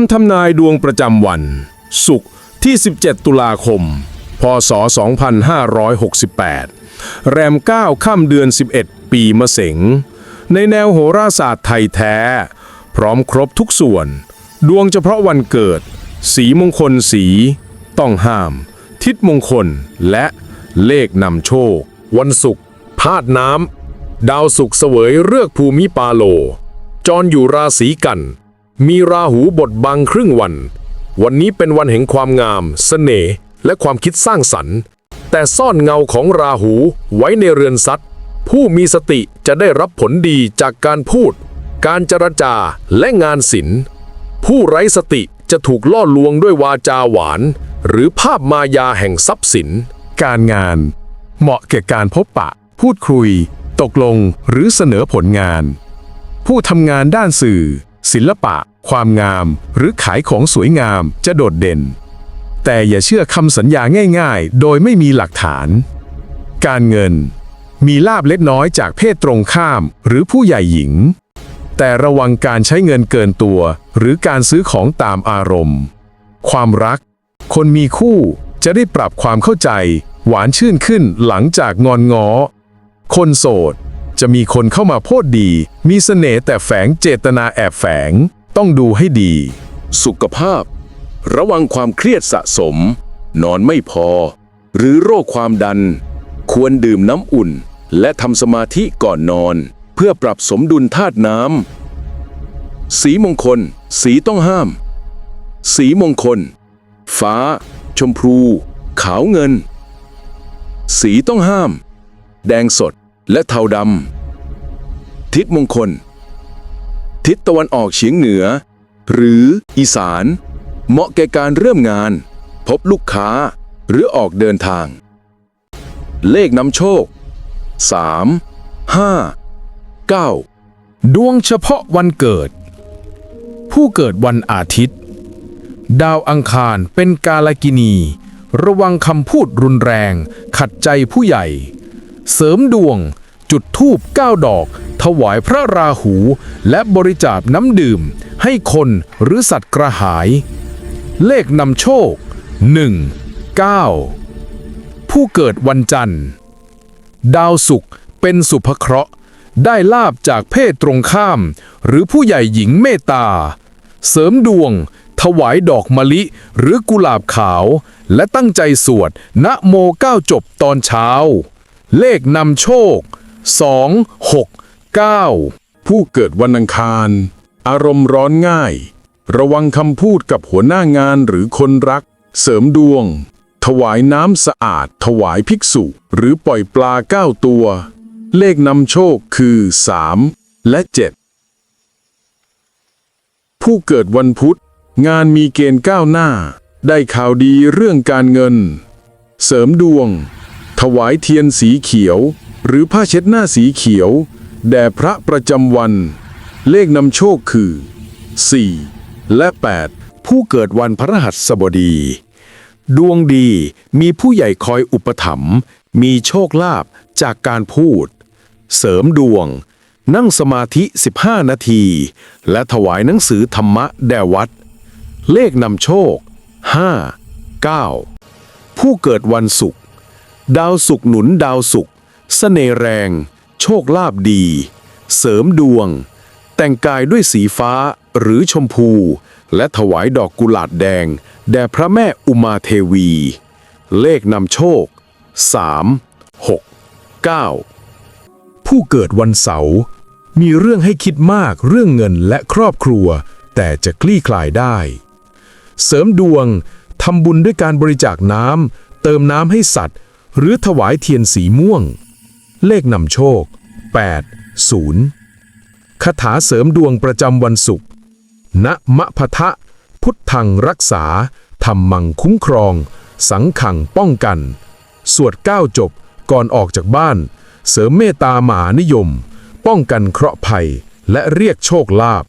ำทำนายดวงประจำวัน ศุกร์ที่ 17 ตุลาคม พศ 2568 แรม 9 ค่ำเดือน 11 ปีมะเสง ในแนวโหราศาสตร์ไทยแท้ พร้อมครบทุกส่วน ดวงเฉพาะวันเกิด สีมงคลสี ต้องห้าม ทิศมงคลและเลขนำโชค วันศุกร์ธาตุน้ำ ดาวศุกร์เสวยเลือกภูมิปาโล จรอยู่ราศีกัน มีราหูบทบังครึ่งวัน วันนี้เป็นวันแห่งความงาม เสน่ห์และความคิดสร้างสรรค์ แต่ซ่อนเงาของราหูไว้ในเรือนซัดผู้มีสติจะได้รับผลดีจากการพูด การจรจาและงานศิลป์ผู้ไร้สติจะถูกล่อลวงด้วยวาจาหวาน หรือภาพมายาแห่งทรัพย์สิน การงาน เหมาะแก่การพบปะ พูดคุย ตกลงหรือเสนอผลงาน ผู้ทำงานด้านสื่อ ศิลปะ ความงาม หรือขายของสวยงามจะโดดเด่น แต่อย่าเชื่อคำสัญญาง่ายๆ โดยไม่มีหลักฐาน การเงิน มีลาบเล็กน้อยจากเพศตรงข้ามหรือผู้ใหญ่หญิง แต่ระวังการใช้เงินเกินตัว หรือการซื้อของตามอารมณ์ ความรัก คนมีคู่จะได้ปรับความเข้าใจ หวานชื่นขึ้นหลังจากงอนง้อ คนโสด จะมีคนเข้ามาโพดดี มีเสน่ห์แต่แฝงเจตนาแอบแฝง ต้องดูให้ดี สุขภาพ ระวังความเครียดสะสม นอนไม่พอ หรือโรคความดัน ควรดื่มน้ำอุ่น และทำสมาธิก่อนนอน เพื่อปรับสมดุลธาตุน้ำสีมงคล สีต้องห้าม สีมงคล ฟ้า ชมพู ขาวเงิน สีต้องห้าม แดงสด และเทาดำ ทิศมงคล ทิศตะวันออกเฉียงเหนือ หรืออีสาน เหมาะแก่การเริ่มงาน พบลูกค้าหรือออกเดินทาง เลขนำโชค 3 5 9 ดวงเฉพาะวันเกิด ผู้เกิดวันอาทิตย์ ดาวอังคารเป็นกาลกินี ระวังคำพูดรุนแรง ขัดใจผู้ใหญ่ เสริมดวง จุดทูบเก้าดอก ถวายพระราหู และบริจาคน้ำดื่ม ให้คนหรือสัตว์กระหาย เลขนำโชค 1 9 ผู้เกิดวันจันทร์ ดาวศุกร์เป็นสุภเคราะห์ ได้ลาบจากเพศตรงข้าม หรือผู้ใหญ่หญิงเมตตา เสริมดวง ถวายดอกมะลิหรือกุหลาบขาว และตั้งใจสวดนะโมเก้าจบตอนเช้า เลขนำโชค 2 6 9 ผู้เกิดวันอังคาร อารมณ์ร้อนง่าย ระวังคำพูดกับหัวหน้างานหรือคนรัก เสริมดวง ถวายน้ำสะอาด ถวายภิกษุ หรือปล่อยปลาเก้าตัว เลขนำโชคคือ 3 และ 7 ผู้เกิดวันพุธ งานมีเกณฑ์ก้าวหน้า ได้ข่าวดีเรื่องการเงิน เสริมดวง ถวายเทียนสีเขียว หรือผ้าเช็ดหน้าสีเขียว แด่พระประจำวัน เลขนำโชคคือ 4 และ 8 ผู้เกิดวันพระหัสบดี ดวงดีมีผู้ใหญ่คอยอุปถัมภ์มีโชคลาภจากการพูด เสริมดวง นั่งสมาธิ 15 นาที และถวายหนังสือธรรมะแด่วัด เลขนำโชค 5 9 ผู้เกิดวันศุกร์ดาวศุกร์หนุนดาวศุกร์ เสน่ห์แรง โชคลาภดี เสริมดวง แต่งกายด้วยสีฟ้าหรือชมพู และถวายดอกกุหลาบแดง แด่พระแม่อุมาเทวี เลขนำโชค 3 6 9 ผู้เกิดวันเสาร์มีเรื่องให้คิดมากเรื่องเงินและครอบครัว แต่จะคลี่คลายได้ เสริมดวงทำบุญด้วยการบริจาคน้ำเติมน้ำให้สัตว์ หรือถวายเทียนสีม่วง เลขนำโชค 8 0คาถาเสริมดวงประจำวันศุกร์ณมะพะทะ พุทธังรักษาธรรมังคุ้มครอง สังขังป้องกัน สวดก้าจบก่อนออกจากบ้าน เสริมเมตตามหานิยม ป้องกันเคราะห์ภัย และเรียกโชคลาภ